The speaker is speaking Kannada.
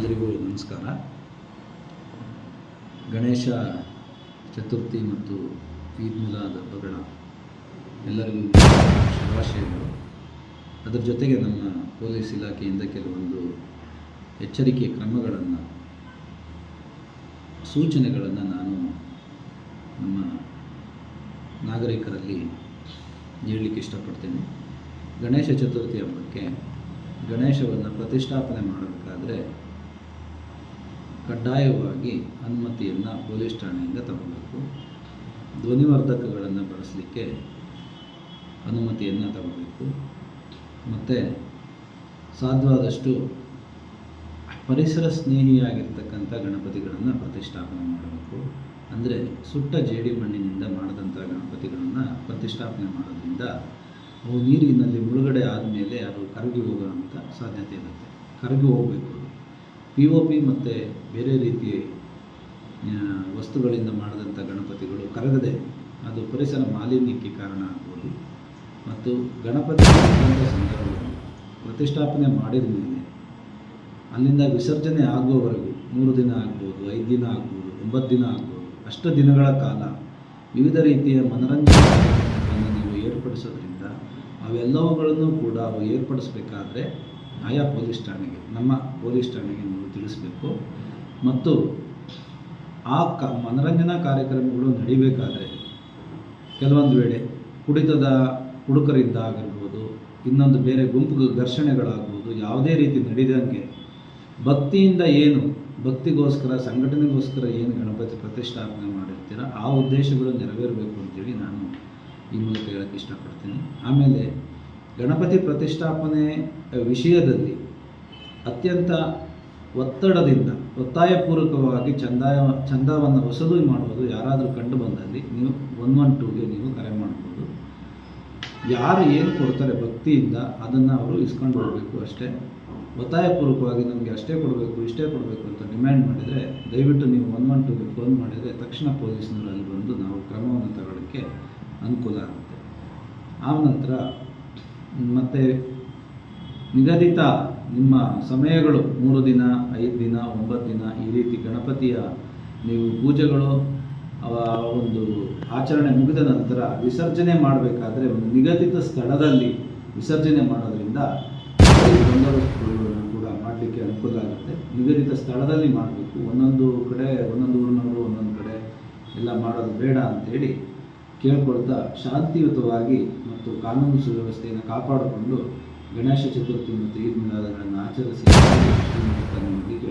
ಎಲ್ಲರಿಗೂ ನಮಸ್ಕಾರ. ಗಣೇಶ ಚತುರ್ಥಿ ಮತ್ತು ಈದ್ ಮಿಲಾದ್ ಹಬ್ಬಗಳ ಎಲ್ಲರಿಗೂ ಶುಭಾಶಯಗಳು. ಅದರ ಜೊತೆಗೆ ನಮ್ಮ ಪೊಲೀಸ್ ಇಲಾಖೆಯಿಂದ ಕೆಲವೊಂದು ಎಚ್ಚರಿಕೆ ಕ್ರಮಗಳನ್ನು, ಸೂಚನೆಗಳನ್ನು ನಾನು ನಮ್ಮ ನಾಗರಿಕರಲ್ಲಿ ಹೇಳಲಿಕ್ಕೆ ಇಷ್ಟಪಡ್ತೇನೆ. ಗಣೇಶ ಚತುರ್ಥಿ ಹಬ್ಬಕ್ಕೆ ಗಣೇಶವನ್ನು ಪ್ರತಿಷ್ಠಾಪನೆ ಮಾಡಬೇಕಾದ್ರೆ ಕಡ್ಡಾಯವಾಗಿ ಅನುಮತಿಯನ್ನು ಪೊಲೀಸ್ ಠಾಣೆಯಿಂದ ತಗೋಬೇಕು. ಧ್ವನಿವರ್ಧಕಗಳನ್ನು ಬಳಸಲಿಕ್ಕೆ ಅನುಮತಿಯನ್ನು ತಗೋಬೇಕು. ಮತ್ತು ಸಾಧ್ಯವಾದಷ್ಟು ಪರಿಸರ ಸ್ನೇಹಿಯಾಗಿರ್ತಕ್ಕಂಥ ಗಣಪತಿಗಳನ್ನು ಪ್ರತಿಷ್ಠಾಪನೆ ಮಾಡಬೇಕು. ಅಂದರೆ ಸುಟ್ಟ ಜೇಡಿ ಮಣ್ಣಿನಿಂದ ಮಾಡಿದಂಥ ಗಣಪತಿಗಳನ್ನು ಪ್ರತಿಷ್ಠಾಪನೆ ಮಾಡೋದ್ರಿಂದ ಅವು ನೀರಿನಲ್ಲಿ ಮುಳುಗಡೆ ಆದಮೇಲೆ ಅದು ಕರಗಿ ಹೋಗುವಂಥ ಸಾಧ್ಯತೆ ಇರುತ್ತೆ. ಕರಗಿ ಹೋಗಬೇಕು. ಪಿ ಒ ಪಿ ಮತ್ತು ಬೇರೆ ರೀತಿಯ ವಸ್ತುಗಳಿಂದ ಮಾಡಿದಂಥ ಗಣಪತಿಗಳು ಕರಗದೆ ಅದು ಪರಿಸರ ಮಾಲಿನ್ಯಕ್ಕೆ ಕಾರಣ ಆಗ್ಬೋದು. ಮತ್ತು ಗಣಪತಿ ಸಂದರ್ಭದಲ್ಲಿ ಪ್ರತಿಷ್ಠಾಪನೆ ಮಾಡಿದ ಮೇಲೆ ಅಲ್ಲಿಂದ ವಿಸರ್ಜನೆ ಆಗುವವರೆಗೂ ಮೂರು ದಿನ ಆಗ್ಬೋದು, ಐದು ದಿನ ಆಗ್ಬೋದು, ಒಂಬತ್ತು ದಿನ ಆಗ್ಬೋದು, ಅಷ್ಟು ದಿನಗಳ ಕಾಲ ವಿವಿಧ ರೀತಿಯ ಮನರಂಜನೆ ನೀವು ಏರ್ಪಡಿಸೋದ್ರಿಂದ ಅವೆಲ್ಲವುಗಳನ್ನು ಕೂಡ ಅವು ಏರ್ಪಡಿಸಬೇಕಾದ್ರೆ ಆಯಾ ಪೊಲೀಸ್ ಠಾಣೆಗೆ, ನಮ್ಮ ಪೊಲೀಸ್ ಠಾಣೆಗೆ ನೀವು ತಿಳಿಸಬೇಕು. ಮತ್ತು ಆ ಕ, ಮನರಂಜನಾ ಕಾರ್ಯಕ್ರಮಗಳು ನಡಿಬೇಕಾದರೆ ಕೆಲವೊಂದು ವೇಳೆ ಕುಡಿತದ ಹುಡುಕರಿಂದ ಆಗಿರ್ಬೋದು, ಇನ್ನೊಂದು ಬೇರೆ ಗುಂಪು ಘರ್ಷಣೆಗಳಾಗ್ಬೋದು, ಯಾವುದೇ ರೀತಿ ನಡೆದಂಗೆ ಭಕ್ತಿಯಿಂದ ಏನು, ಭಕ್ತಿಗೋಸ್ಕರ, ಸಂಘಟನೆಗೋಸ್ಕರ ಏನು ಗಣಪತಿ ಪ್ರತಿಷ್ಠಾಪನೆ ಮಾಡಿರ್ತೀರ, ಆ ಉದ್ದೇಶಗಳು ನೆರವೇರಬೇಕು ಅಂತೇಳಿ ನಾನು ಈ ಮೂಲಕ ಹೇಳೋಕ್ಕೆ ಇಷ್ಟಪಡ್ತೀನಿ. ಆಮೇಲೆ ಗಣಪತಿ ಪ್ರತಿಷ್ಠಾಪನೆ ವಿಷಯದಲ್ಲಿ ಅತ್ಯಂತ ಒತ್ತಡದಿಂದ, ಒತ್ತಾಯಪೂರ್ವಕವಾಗಿ ಚಂದಾಯ, ಚಂದವನ್ನು ವಸೂಲಿ ಮಾಡುವುದು ಯಾರಾದರೂ ಕಂಡು ಬಂದಲ್ಲಿ ನೀವು ಒನ್ ಒನ್ ಟೂಗೆ ನೀವು ಕರೆ ಮಾಡ್ಬೋದು. ಯಾರು ಏನು ಕೊಡ್ತಾರೆ ಭಕ್ತಿಯಿಂದ ಅದನ್ನು ಅವರು ಇಸ್ಕೊಂಡು ಹೋಗಬೇಕು ಅಷ್ಟೇ. ಒತ್ತಾಯಪೂರ್ವಕವಾಗಿ ನಮಗೆ ಅಷ್ಟೇ ಕೊಡಬೇಕು, ಇಷ್ಟೇ ಕೊಡಬೇಕು ಅಂತ ಡಿಮ್ಯಾಂಡ್ ಮಾಡಿದರೆ ದಯವಿಟ್ಟು ನೀವು ಒನ್ ಒನ್ ಟೂಗೆ ಫೋನ್ ಮಾಡಿದರೆ ತಕ್ಷಣ ಪೊಲೀಸ್ನವರು ಅಲ್ಲಿ ಬಂದು ನಾವು ಕ್ರಮವನ್ನು ತಗೊಳ್ಳೋಕ್ಕೆ ಅನುಕೂಲ ಆಗುತ್ತೆ. ಆ ನಂತರ ಮತ್ತು ನಿಗದಿತ ನಿಮ್ಮ ಸಮಯಗಳು ಮೂರು ದಿನ, ಐದು ದಿನ, ಒಂಬತ್ತು ದಿನ ಈ ರೀತಿ ಗಣಪತಿಯ ನೀವು ಪೂಜೆಗಳು ಒಂದು ಆಚರಣೆ ಮುಗಿದ ನಂತರ ವಿಸರ್ಜನೆ ಮಾಡಬೇಕಾದ್ರೆ ಒಂದು ನಿಗದಿತ ಸ್ಥಳದಲ್ಲಿ ವಿಸರ್ಜನೆ ಮಾಡೋದ್ರಿಂದ ಪೊಲೀಸ್ ಕೂಡ ಮಾಡಲಿಕ್ಕೆ ಅನುಕೂಲ ಆಗುತ್ತೆ. ನಿಗದಿತ ಸ್ಥಳದಲ್ಲಿ ಮಾಡಬೇಕು. ಒಂದೊಂದು ಕಡೆ, ಒಂದೊಂದು ಊರಿನವರು ಒಂದೊಂದು ಕಡೆ ಎಲ್ಲ ಮಾಡೋದು ಬೇಡ ಅಂತೇಳಿ ಕೇಳ್ಕೊಳ್ತಾ ಶಾಂತಿಯುತವಾಗಿ ಮತ್ತು ಕಾನೂನು ಸುವ್ಯವಸ್ಥೆಯನ್ನು ಕಾಪಾಡಿಕೊಂಡು ಗಣೇಶ ಚತುರ್ಥಿ ಮತ್ತು ಈದ್ ಮಿಲಾದ್ಗಳನ್ನು ಆಚರಿಸಿ ನಿಮಗೆ